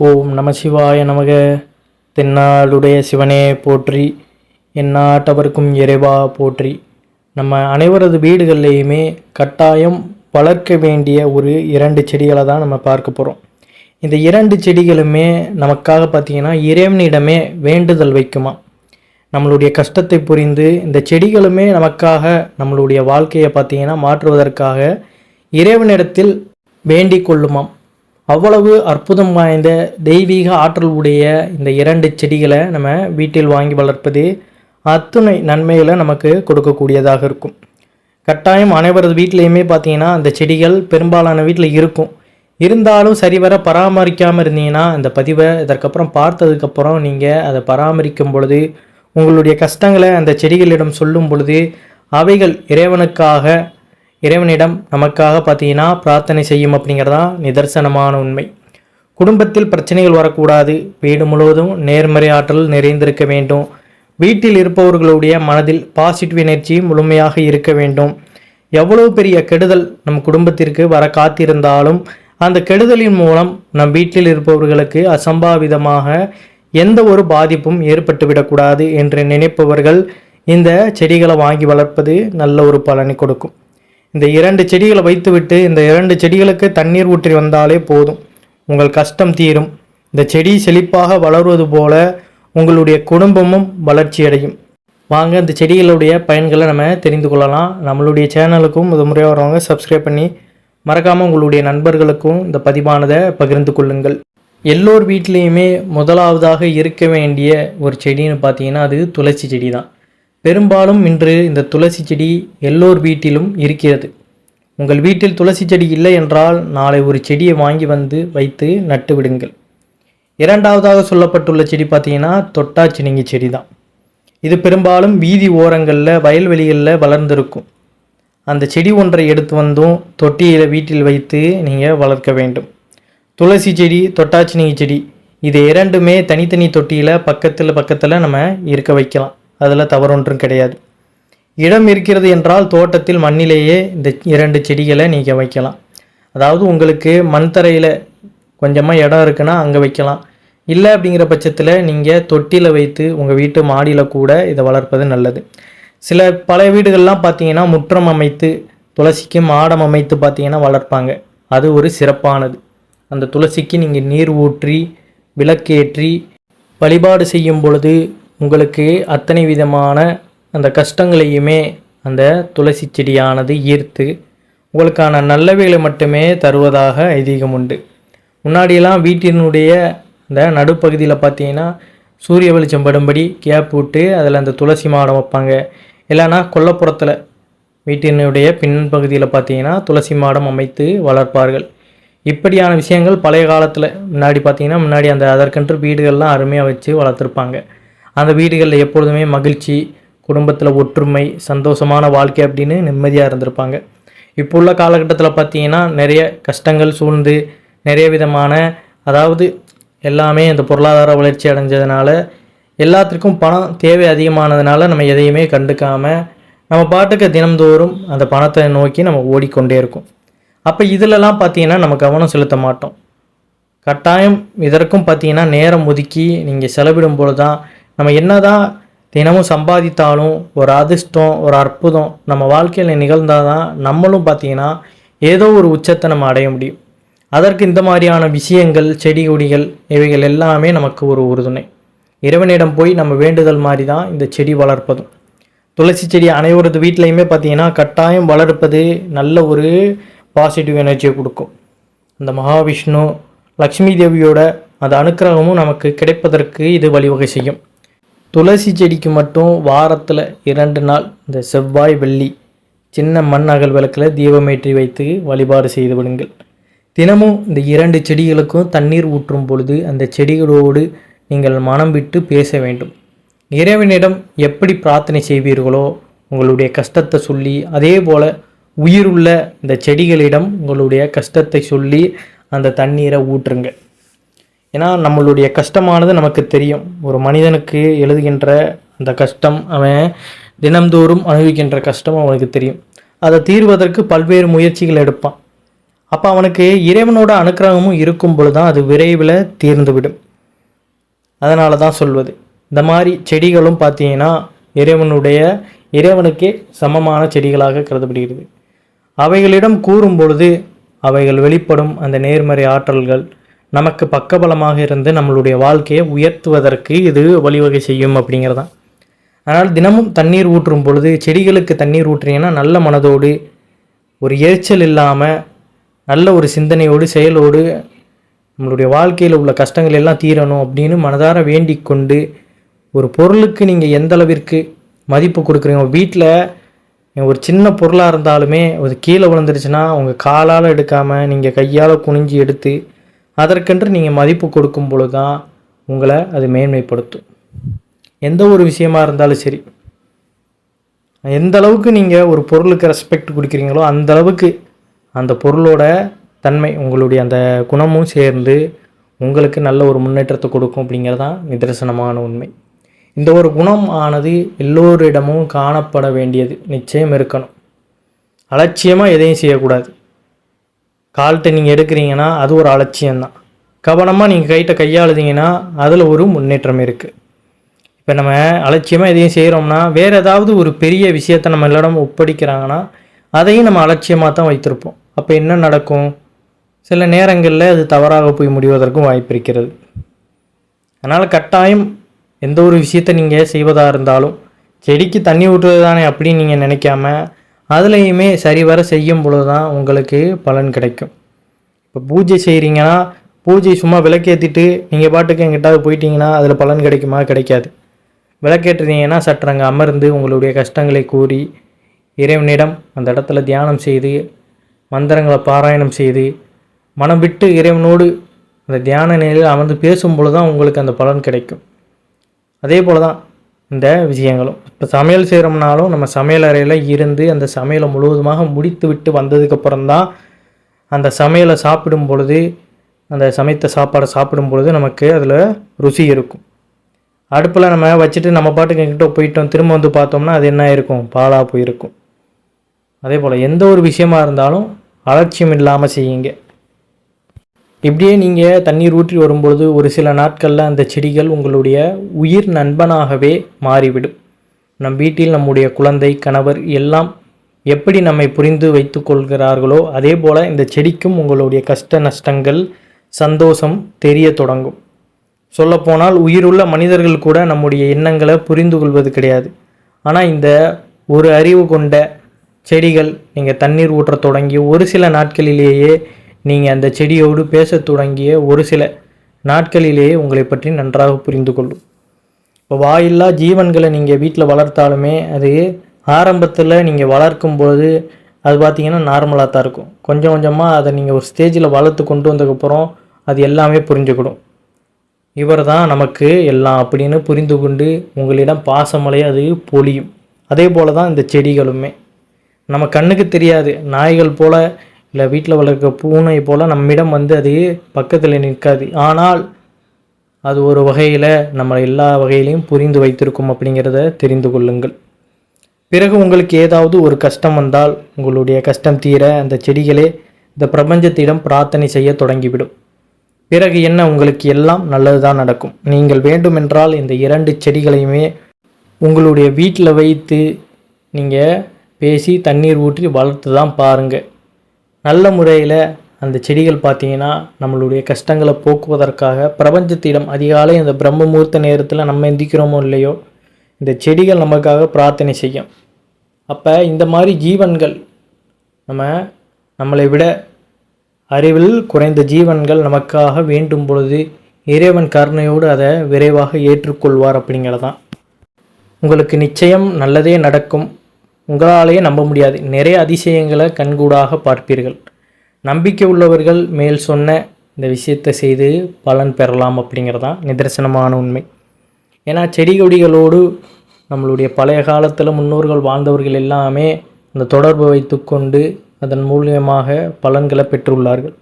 ஓம் நம சிவாய நமக. தென்னாளுடைய சிவனே போற்றி எந்நாட்டவருக்கும் இறைவா போற்றி. நம்ம அனைவரது வீடுகள்லையுமே கட்டாயம் வளர்க்க வேண்டிய ஒரு இரண்டு செடிகளை தான் நம்ம பார்க்க போகிறோம் இந்த இரண்டு செடிகளுமே நமக்காக பார்த்தீங்கன்னா இறைவனிடமே வேண்டுதல் வைக்குமா? நம்மளுடைய கஷ்டத்தை புரிந்து இந்த செடிகளுமே நமக்காக நம்மளுடைய வாழ்க்கையை பார்த்தீங்கன்னா மாற்றுவதற்காக இறைவனிடத்தில் வேண்டிக் கொள்ளுமாம். அவ்வளவு அற்புதம் வாய்ந்த தெய்வீக ஆற்றல் உடைய இந்த இரண்டு செடிகளை நம்ம வீட்டில் வாங்கி வளர்ப்பது அத்துணை நன்மைகளை நமக்கு கொடுக்கக்கூடியதாக இருக்கும். கட்டாயம் அனைவரது வீட்லேயுமே பார்த்தீங்கன்னா அந்த செடிகள் பெரும்பாலான வீட்டில் இருக்கும். இருந்தாலும் சரிவர பராமரிக்காமல் இருந்தீங்கன்னா இந்த பதிவை இதற்கப்புறம் பார்த்ததுக்கப்புறம் நீங்கள் அதை பராமரிக்கும் பொழுது உங்களுடைய கஷ்டங்களை அந்த செடிகளிடம் சொல்லும் பொழுது அவைகள் இறைவனுக்காக இறைவனிடம் நமக்காக பார்த்தீங்கன்னா பிரார்த்தனை செய்யும் அப்படிங்கிறதா நிதர்சனமான உண்மை. குடும்பத்தில் பிரச்சனைகள் வரக்கூடாது. வீடு முழுவதும் நேர்மறை ஆற்றல் நிறைந்திருக்க வேண்டும். வீட்டில் இருப்பவர்களுடைய மனதில் பாசிட்டிவ் எனர்ஜி முழுமையாக இருக்க வேண்டும். எவ்வளவு பெரிய கெடுதல் நம் குடும்பத்திற்கு வர காத்திருந்தாலும் அந்த கெடுதலின் மூலம் நம் வீட்டில் இருப்பவர்களுக்கு அசம்பாவிதமாக எந்த ஒரு பாதிப்பும் ஏற்பட்டுவிடக்கூடாது என்று நினைப்பவர்கள் இந்த செடிகளை வாங்கி வளர்ப்பது நல்ல ஒரு பலனை கொடுக்கும். இந்த இரண்டு செடிகளை வைத்துவிட்டு இந்த இரண்டு செடிகளுக்கு தண்ணீர் ஊற்றி வந்தாலே போதும். உங்கள் கஷ்டம் தீரும். இந்த செடி செழிப்பாக வளருவது போல உங்களுடைய குடும்பமும் வளர்ச்சியடையும். வாங்க இந்த செடிகளுடைய பயன்களை நம்ம தெரிந்து கொள்ளலாம். நம்மளுடைய சேனலுக்கும் முத முறையாக வரவங்க சப்ஸ்கிரைப் பண்ணி மறக்காமல் உங்களுடைய நண்பர்களுக்கும் இந்த பதிவானதை பகிர்ந்து கொள்ளுங்கள். எல்லோர் வீட்லேயுமே முதலாவதாக இருக்க வேண்டிய ஒரு செடின்னு பார்த்தீங்கன்னா அது துளசி செடி தான் பெரும்பாலும் இன்று இந்த துளசி செடி எல்லோர் வீட்டிலும் இருக்கிறது. உங்கள் வீட்டில் துளசி செடி இல்லை என்றால் நாளை ஒரு செடியை வாங்கி வந்து வைத்து நட்டு விடுங்கள். இரண்டாவதாக சொல்லப்பட்டுள்ள செடி பார்த்தீங்கன்னா தொட்டாச்சினிங்கி செடி தான் இது பெரும்பாலும் வீதி ஓரங்களில் வயல்வெளிகளில் வளர்ந்திருக்கும். அந்த செடி ஒன்றை எடுத்து வந்தும் தொட்டியில் வீட்டில் வைத்து நீங்கள் வளர்க்க வேண்டும். துளசி செடி தொட்டாச்சினிங்கி செடி இது இரண்டுமே தனித்தனி தொட்டியில் பக்கத்தில் பக்கத்தில் நம்ம இருக்க வைக்கலாம். அதில் தவறொன்றும் கிடையாது. இடம் இருக்கிறது என்றால் தோட்டத்தில் மண்ணிலேயே இந்த இரண்டு செடிகளை நீங்கள் வைக்கலாம். அதாவது உங்களுக்கு மண் தரையில் கொஞ்சமாக இடம் இருக்குன்னா அங்கே வைக்கலாம். இல்லை அப்படிங்கிற பட்சத்தில் நீங்கள் தொட்டியில் வைத்து உங்கள் வீட்டு மாடியில் கூட இதை வளர்ப்பது நல்லது. சில பல வீடுகள்லாம் பார்த்தீங்கன்னா முற்றம் அமைத்து துளசிக்கு மாடம் அமைத்து பார்த்தீங்கன்னா வளர்ப்பாங்க. அது ஒரு சிறப்பானது. அந்த துளசிக்கு நீங்கள் நீர் ஊற்றி விளக்கேற்றி வழிபாடு செய்யும் பொழுது உங்களுக்கு அத்தனை விதமான அந்த கஷ்டங்களையுமே அந்த துளசி செடியானது ஈர்த்து உங்களுக்கான நல்லவைகளை மட்டுமே தருவதாக ஐதீகம் உண்டு. முன்னாடியெல்லாம் வீட்டினுடைய அந்த நடுப்பகுதியில் பார்த்தீங்கன்னா சூரிய வெளிச்சம் படும்படி கேப் விட்டு அதில் அந்த துளசி மாடம் வைப்பாங்க. இல்லைன்னா கொல்லப்புறத்தில் வீட்டினுடைய பின்பகுதியில் பார்த்தீங்கன்னா துளசி மாடம் அமைத்து வளர்ப்பார்கள். இப்படியான விஷயங்கள் பழைய காலத்தில் முன்னாடி பார்த்தீங்கன்னா முன்னாடி அந்த அதற்கென்று வீடுகள்லாம் அருமையாக வச்சு வளர்த்துருப்பாங்க. அந்த வீடுகளில் எப்பொழுதுமே மகிழ்ச்சி குடும்பத்தில் ஒற்றுமை சந்தோஷமான வாழ்க்கை அப்படின்னு நிம்மதியாக இருந்திருப்பாங்க. இப்போ உள்ள காலகட்டத்தில் பார்த்தீங்கன்னா நிறைய கஷ்டங்கள் சூழ்ந்து நிறைய விதமான அதாவது எல்லாமே இந்த பொருளாதார வளர்ச்சி அடைஞ்சதுனால எல்லாத்துக்கும் பணம் தேவை அதிகமானதுனால நம்ம எதையுமே கண்டுக்காமல் நம்ம பாட்டுக்கு தினம்தோறும் அந்த பணத்தை நோக்கி நம்ம ஓடிக்கொண்டே இருக்கோம். அப்போ இதிலலாம் பார்த்தீங்கன்னா நம்ம கவனம் செலுத்த மாட்டோம். கட்டாயம் இதற்கும் பார்த்தீங்கன்னா நேரம் ஒதுக்கி நீங்கள் செலவிடும் பொழுது தான் நம்ம என்னதான் தினமும் சம்பாதித்தாலும் ஒரு அதிர்ஷ்டம் ஒரு அற்புதம் நம்ம வாழ்க்கையில் நிகழ்ந்தால் தான் நம்மளும் பார்த்தீங்கன்னா ஏதோ ஒரு உச்சத்தை நம்ம அடைய முடியும். அதற்கு இந்த மாதிரியான விஷயங்கள் செடி கொடிகள் இவைகள் எல்லாமே நமக்கு ஒரு உறுதுணை. இறைவனிடம் போய் நம்ம வேண்டுதல் மாதிரி தான் இந்த செடி வளர்ப்பதும். துளசி செடி அனைவரது வீட்லேயுமே பார்த்தீங்கன்னா கட்டாயம் வளர்ப்பது நல்ல ஒரு பாசிட்டிவ் எனர்ஜியை கொடுக்கும். அந்த மகாவிஷ்ணு லக்ஷ்மி தேவியோட அந்த அனுக்கிரகமும் நமக்கு கிடைப்பதற்கு இது வழிவகை செய்யும். துளசி செடிக்கு மட்டும் வாரத்தில் இரண்டு நாள் இந்த செவ்வாய் வெள்ளி சின்ன மண் அகல் விளக்கில் தீபமேற்றி வைத்து வழிபாடு செய்து விடுங்கள். தினமும் இந்த இரண்டு செடிகளுக்கும் தண்ணீர் ஊற்றும் பொழுது அந்த செடிகளோடு நீங்கள் மனம் விட்டு பேச வேண்டும். இறைவனிடம் எப்படி பிரார்த்தனை செய்வீர்களோ உங்களுடைய கஷ்டத்தை சொல்லி அதே போல் உயிருள்ள இந்த செடிகளிடம் உங்களுடைய கஷ்டத்தை சொல்லி அந்த தண்ணீரை ஊற்றுங்க ஏன்னா நம்மளுடைய கஷ்டமானது நமக்கு தெரியும். ஒரு மனிதனுக்கு எழுதுகின்ற அந்த கஷ்டம் அவன் தினம்தோறும் அனுபவிக்கின்ற கஷ்டம் அவனுக்கு தெரியும். அதை தீர்வதற்கு பல்வேறு முயற்சிகள் எடுப்பான். அப்போ அவனுக்கு இறைவனோட அனுக்கிரகமும் இருக்கும் பொழுது தான் அது விரைவில் தீர்ந்துவிடும். அதனால தான் சொல்வது. இந்த மாதிரி செடிகளும் பார்த்தீங்கன்னா இறைவனுடைய இறைவனுக்கே சமமான செடிகளாக கருதப்படுகிறது. அவைகளிடம் கூறும் பொழுது அவைகள் வெளிப்படும் அந்த நேர்மறை ஆற்றல்கள் நமக்கு பக்கபலமாக இருந்து நம்மளுடைய வாழ்க்கையை உயர்த்துவதற்கு இது வழிவகை செய்யும் அப்படிங்கிறதான் அதனால் தினமும் தண்ணீர் ஊற்றும் பொழுது செடிகளுக்கு தண்ணீர் ஊற்றுனீங்கன்னா நல்ல மனதோடு ஒரு எரிச்சல் இல்லாமல் நல்ல ஒரு சிந்தனையோடு செயலோடு நம்மளுடைய வாழ்க்கையில் உள்ள கஷ்டங்கள் எல்லாம் தீரணும் அப்படின்னு மனதார வேண்டிக் கொண்டு ஒரு பொருளுக்கு நீங்கள் எந்த அளவிற்கு மதிப்பு கொடுக்குறீங்க? வீட்டில் ஒரு சின்ன பொருளாக இருந்தாலுமே அது கீழே விழுந்துருச்சுன்னா உங்கள் காலால் எடுக்காமல் நீங்கள் கையால் குனிஞ்சு எடுத்து அதற்கென்று நீங்கள் மதிப்பு கொடுக்கும் பொழுது தான் உங்களை அது மேன்மைப்படுத்தும். எந்த ஒரு விஷயமா இருந்தாலும் சரி. எந்த அளவுக்கு நீங்கள் ஒரு பொருளுக்கு ரெஸ்பெக்ட் கொடுக்குறீங்களோ அந்த அளவுக்கு அந்த பொருளோட தன்மை உங்களுடைய அந்த குணமும் சேர்ந்து உங்களுக்கு நல்ல ஒரு முன்னேற்றத்தை கொடுக்கும் அப்படிங்கிறது தான் நிதர்சனமான உண்மை. இந்த ஒரு குணம் ஆனது எல்லோரிடமும் காணப்பட வேண்டியது நிச்சயம் இருக்கணும். அலட்சியமாக எதையும் செய்யக்கூடாது. கால்கிட்ட நீங்கள் எடுக்கிறீங்கன்னா அது ஒரு அலட்சியம்தான். கவனமாக நீங்கள் கைட்ட கையாளுதீங்கன்னா அதில் ஒரு முன்னேற்றம் இருக்குது இப்போ நம்ம அலட்சியமாக எதையும் செய்கிறோம்னா வேறு ஏதாவது ஒரு பெரிய விஷயத்தை நம்ம எல்லாரும் ஒப்படைக்கிறாங்கன்னா அதையும் நம்ம அலட்சியமாக தான் வைத்திருப்போம். அப்போ என்ன நடக்கும்? சில நேரங்களில் அது தவறாக போய் முடிவதற்கும் வாய்ப்பு இருக்கிறது. அதனால் கட்டாயம் எந்த ஒரு விஷயத்தை நீங்கள் செய்வதாக இருந்தாலும் செடிக்கு தண்ணி ஊற்றுவது தானே அப்படின்னு நீங்கள் நினைக்காம அதுலேயுமே சரிவர செய்யும் பொழுது தான் உங்களுக்கு பலன் கிடைக்கும். இப்போ பூஜை செய்கிறீங்கன்னா பூஜை சும்மா விளக்கேற்றிட்டு நீங்கள் பாட்டுக்கு எங்கிட்டாவது போயிட்டீங்கன்னா அதில் பலன் கிடைக்குமா? கிடைக்காது. விளக்கேற்றுனீங்கன்னா சற்று அங்கே அமர்ந்து உங்களுடைய கஷ்டங்களை கூறி இறைவனிடம் அந்த இடத்துல தியானம் செய்து மந்திரங்களை பாராயணம் செய்து மனம் விட்டு இறைவனோடு அந்த தியான நிலையில் அமர்ந்து பேசும் பொழுது தான் உங்களுக்கு அந்த பலன் கிடைக்கும். அதே போல் தான் இந்த விஷயங்களும். இப்போ சமையல் செய்கிறோம்னாலும் நம்ம சமையல் அறையில் இருந்து அந்த சமையலை முழுவதுமாக முடித்து விட்டு வந்ததுக்கப்புறம் தான் அந்த சமையலை சாப்பிடும் பொழுது அந்த சமைத்த சாப்பாடை சாப்பிடும் பொழுது நமக்கு அதில் ருசி இருக்கும். அடுப்பில் நம்ம வச்சுட்டு நம்ம பாட்டுக்கு எங்கிட்ட போயிட்டோம் திரும்ப வந்து பார்த்தோம்னா அது என்ன இருக்கும்? பாலாக போயிருக்கும். அதே போல் எந்த ஒரு விஷயமா இருந்தாலும் அலட்சியம் இல்லாமல் செய்யுங்க. இப்படியே நீங்கள் தண்ணீர் ஊற்றி வரும்பொழுது ஒரு சில நாட்களில் அந்த செடிகள் உங்களுடைய உயிர் நண்பனாகவே மாறிவிடும். நம் வீட்டில் நம்முடைய குழந்தை கணவர் எல்லாம் எப்படி நம்மை புரிந்து வைத்து கொள்கிறார்களோ அதே போல் இந்த செடிக்கும் உங்களுடைய கஷ்ட நஷ்டங்கள் சந்தோஷம் தெரிய தொடங்கும். சொல்லப்போனால் உயிருள்ள மனிதர்கள் கூட நம்முடைய எண்ணங்களை புரிந்து கொள்வது கிடையாது. ஆனால் இந்த ஒரு அறிவு கொண்ட செடிகள் நீங்கள் தண்ணீர் ஊற்ற தொடங்கி ஒரு சில நாட்களிலேயே நீங்கள் அந்த செடியோடு பேசத் தொடங்கிய ஒரு சில நாட்களிலேயே உங்களை பற்றி நன்றாக புரிந்து கொள்ளும். இப்போ வாயில்லா ஜீவன்களை நீங்கள் வீட்டில் வளர்த்தாலுமே அது ஆரம்பத்தில் நீங்கள் வளர்க்கும்போது அது பார்த்தீங்கன்னா நார்மலாக தான் இருக்கும். கொஞ்சம் கொஞ்சமாக அதை நீங்கள் ஒரு ஸ்டேஜில் வளர்த்து கொண்டு வந்ததுக்கப்புறம் அது எல்லாமே புரிஞ்சுக்கிடும். இவர் தான் நமக்கு எல்லாம் அப்படின்னு புரிந்து கொண்டு உங்களிடம் பாசமலை அது பொழியும். அதே போல தான் இந்த செடிகளுமே. நம்ம கண்ணுக்கு தெரியாது. நாய்கள் போல் இல்லை வீட்டில் வளர்க்க பூனை போல் நம்மிடம் வந்து அது பக்கத்தில் நிற்காது. ஆனால் அது ஒரு வகையில் நம்ம எல்லா வகையிலையும் புரிந்து வைத்திருக்கும் அப்படிங்கிறத தெரிந்து கொள்ளுங்கள். பிறகு உங்களுக்கு ஏதாவது ஒரு கஷ்டம் வந்தால் உங்களுடைய கஷ்டம் தீர அந்த செடிகளே இந்த பிரபஞ்சத்திடம் பிரார்த்தனை செய்ய தொடங்கிவிடும். பிறகு என்ன உங்களுக்கு எல்லாம் நல்லது தான் நடக்கும். நீங்கள் வேண்டுமென்றால் இந்த இரண்டு செடிகளையுமே உங்களுடைய வீட்டில் வைத்து நீங்கள் பேசி தண்ணீர் ஊற்றி வளர்த்து தான் பாருங்கள் நல்ல முறையில் அந்த செடிகள் பார்த்தீங்கன்னா நம்மளுடைய கஷ்டங்களை போக்குவதற்காக பிரபஞ்சத்திடம் அதிகாலை இந்த பிரம்ம முகூர்த்த நேரத்தில் நம்ம எந்திக்கிறோமோ இல்லையோ இந்த செடிகள் நமக்காக பிரார்த்தனை செய்யும். அப்போ இந்த மாதிரி ஜீவன்கள் நம்ம நம்மளை விட அறிவில் குறைந்த ஜீவன்கள் நமக்காக வேண்டும் பொழுது இறைவன் கருணையோடு அதை விரைவாக ஏற்றுக்கொள்வார் அப்படிங்கிறதான். உங்களுக்கு நிச்சயம் நல்லதே நடக்கும். உங்களாலேயே நம்ப முடியாது. நிறைய அதிசயங்களை கண்கூடாக பார்ப்பீர்கள். நம்பிக்கை உள்ளவர்கள் மேல் சொன்ன இந்த விஷயத்தை செய்து பலன் பெறலாம் அப்படிங்கிறதான் நிதர்சனமான உண்மை. ஏன்னா செடி கொடிகளோடு நம்மளுடைய பழைய காலத்தில் முன்னோர்கள் வாழ்ந்தவர்கள் எல்லாமே அந்த தொடர்பு வைத்துக்கொண்டு அதன் மூலியமாக பலன்களை பெற்றுள்ளார்கள்.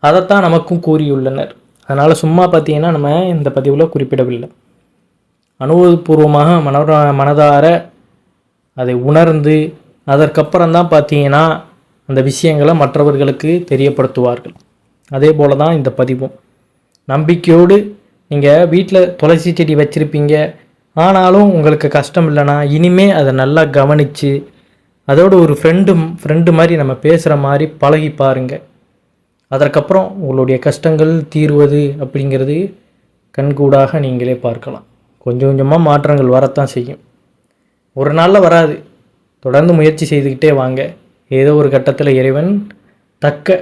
அதைத்தான் நமக்கும் கூறியுள்ளனர். அதனால் சும்மா பார்த்தீங்கன்னா நம்ம இந்த பதிவில் குறிப்பிடவில்லை. அனுபவபூர்வமாக மனர மனதார அதை உணர்ந்து அதற்கப்புறம் தான் பார்த்தீங்கன்னா அந்த விஷயங்களை மற்றவர்களுக்கு தெரியப்படுத்துவார்கள். அதே போல தான் இந்த பதிவும். நம்பிக்கையோடு நீங்கள் வீட்டில் துளசி செடி வச்சுருப்பீங்க. ஆனாலும் உங்களுக்கு கஷ்டம் இல்லைன்னா இனிமே அதை நல்லா கவனித்து அதோட ஒரு ஃப்ரெண்டு ஃப்ரெண்டு மாதிரி நம்ம பேசுகிற மாதிரி பழகி பாருங்கள் அதற்கப்புறம் உங்களுடைய கஷ்டங்கள் தீர்வது அப்படிங்கிறது கண்கூடாக நீங்களே பார்க்கலாம். கொஞ்சம் கொஞ்சமாக மாற்றங்கள் வரத்தான் செய்யும். ஒரு நாளில் வராது. தொடர்ந்து முயற்சி செய்துக்கிட்டே வாங்க. ஏதோ ஒரு கட்டத்தில் இறைவன் தக்க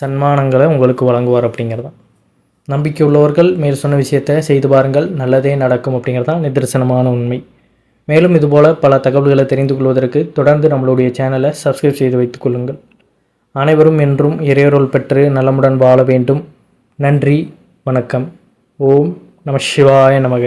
சன்மானங்களை உங்களுக்கு வழங்குவார் அப்படிங்கிறது தான் நம்பிக்கை உள்ளவர்கள் மேல் சொன்ன விஷயத்தை செய்து பாருங்கள். நல்லதே நடக்கும் அப்படிங்கிறது தான் நிதர்சனமான உண்மை. மேலும் இதுபோல் பல தகவல்களை தெரிந்து கொள்வதற்கு தொடர்ந்து நம்மளுடைய சேனலை சப்ஸ்கிரைப் செய்து வைத்துக் கொள்ளுங்கள். அனைவரும் என்றும் இறையொருள் பெற்று நலமுடன் வாழ வேண்டும். நன்றி வணக்கம். ஓம் நம சிவாய நமக.